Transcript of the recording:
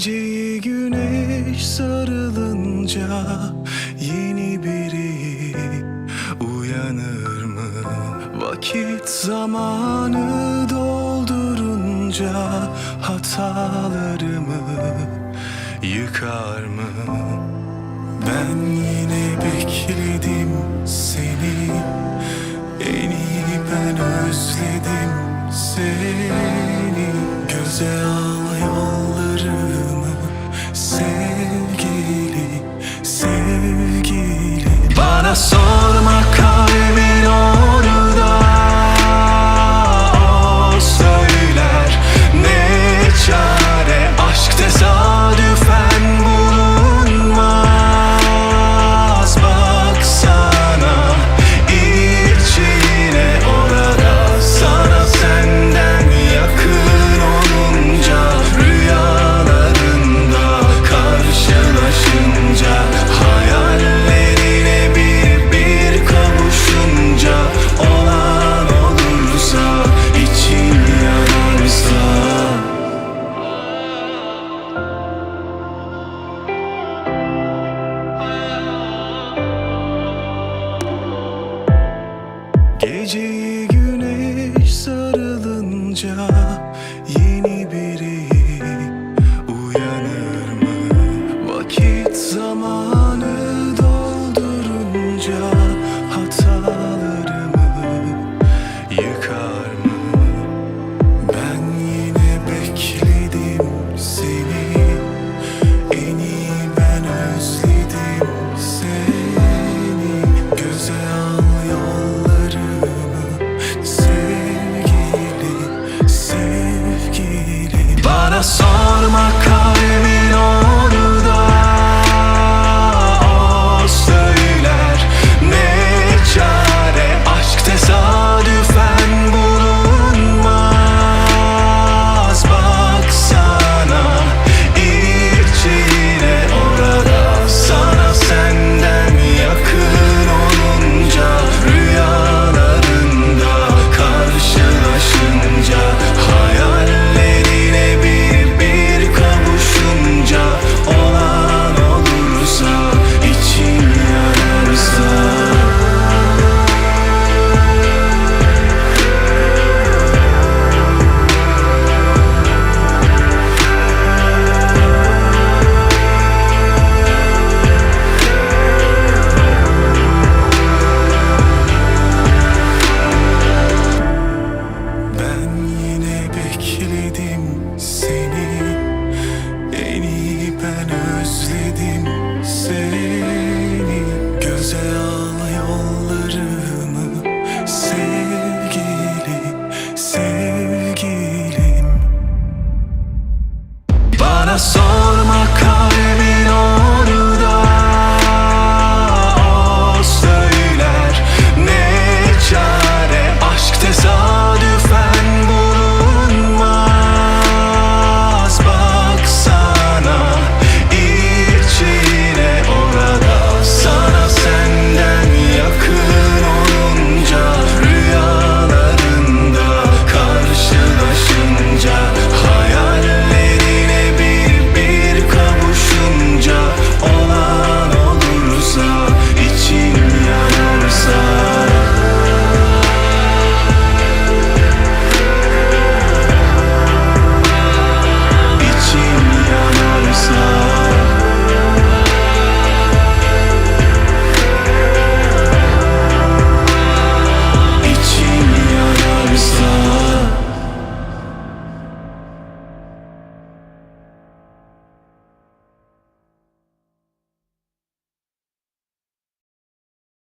Geceyi güneş sarılınca yeni biri uyanır mı? Vakit zamanı doldurunca hatalarımı yıkar mı? Ben yine bekledim seni En iyi ben özledim seni Göze al again. Geceyi güneş sarılınca sorma kal